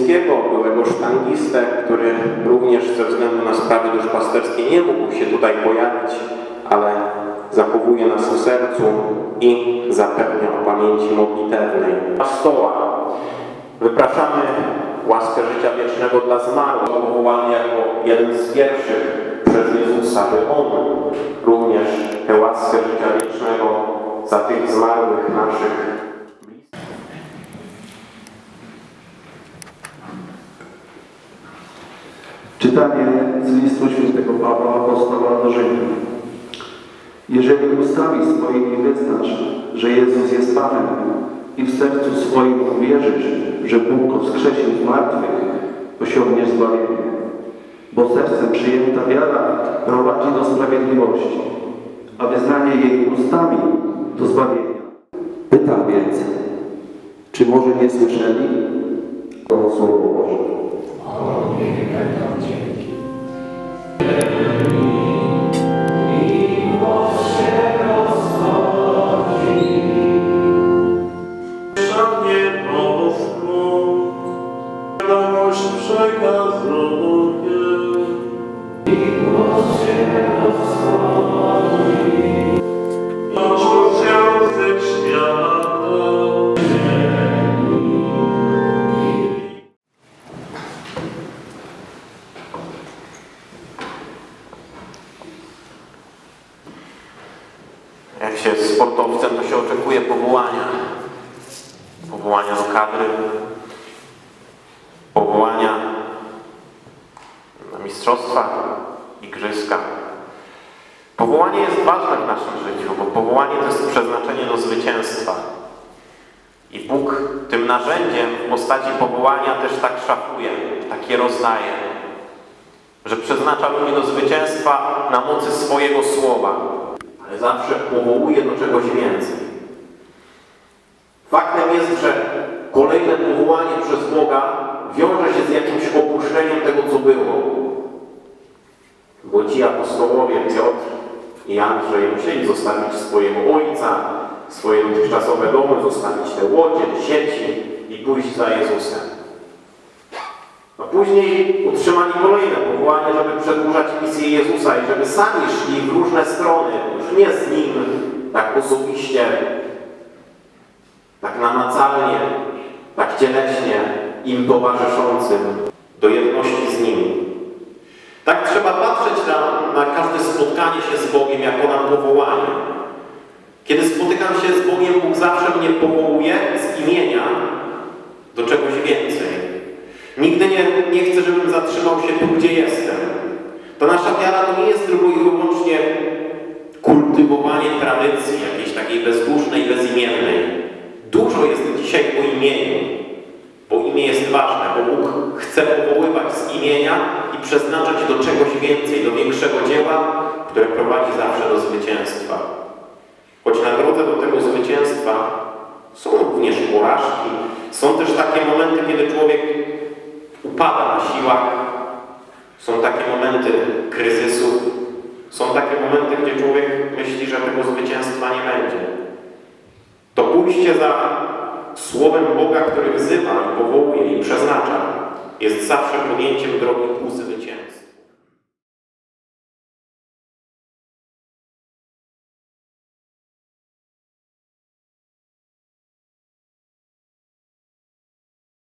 sportowego sztangistę, który również ze względu na sprawy duszpasterskie nie mógł się tutaj pojawić, ale zachowuje nas w sercu i zapewnia o pamięci modlitewnej. Na stoła wypraszamy łaskę życia wiecznego dla zmarłych, powołany jako jeden z pierwszych przez Jezusa, by On również tę łaskę życia wiecznego za tych zmarłych naszych Czytanie z listu świętego Pawła Apostoła do Rzymian. Jeżeli ustami swoimi wyznasz, że Jezus jest Panem i w sercu swoim uwierzysz, że Bóg go wskrzesił martwych, osiągniesz zbawienie. Bo sercem przyjęta wiara prowadzi do sprawiedliwości, a wyznanie jej ustami do zbawienia. Pytam więc, czy może nie słyszeli? To Słowo Boże. Szanie Jak się jest sportowcem, to się oczekuje powołania. Powołania do kadry, powołania na mistrzostwa, igrzyska. Powołanie jest ważne w naszym życiu, bo powołanie to jest przeznaczenie do zwycięstwa. I Bóg tym narzędziem w postaci powołania też tak szafuje, tak je rozdaje, że przeznacza ludzi do zwycięstwa na mocy swojego słowa, ale zawsze powołuje do czegoś więcej. Faktem jest, że kolejne powołanie przez Boga wiąże się z jakimś opuszczeniem tego, co było. Bo ci apostołowie Piotr i Andrzej musieli zostawić swojego ojca, swoje dotychczasowe domy, zostawić te łodzie, sieci i pójść za Jezusem. A później utrzymali kolejne powołanie, żeby przedłużać misję Jezusa i żeby sami szli w różne strony, już nie z Nim, tak osobiście, tak namacalnie, tak cieleśnie im towarzyszącym, do jedności z Nim. Tak trzeba patrzeć na, na każde spotkanie się z Bogiem jako na powołanie. Kiedy spotykam się z Bogiem, Bóg zawsze mnie powołuje z imienia do czegoś więcej. Nigdy nie, nie chcę, żebym zatrzymał się tu, gdzie jestem. To nasza wiara to nie jest tylko i wyłącznie kultywowanie tradycji, jakiejś takiej bezdusznej, bezimiennej. Dużo jest dzisiaj o imieniu, bo imię jest ważne, bo Bóg chce powoływać z imienia i przeznaczać do czegoś więcej, do większego dzieła, które prowadzi zawsze do zwycięstwa. Choć na drodze do tego zwycięstwa są również porażki, są też takie momenty, kiedy człowiek upada na siłach, są takie momenty kryzysu, są takie momenty, gdzie człowiek myśli, że tego zwycięstwa nie będzie. To pójście za Słowem Boga, który wzywa powołuje i przeznacza, jest zawsze podjęciem drogi ku zwycięstwu.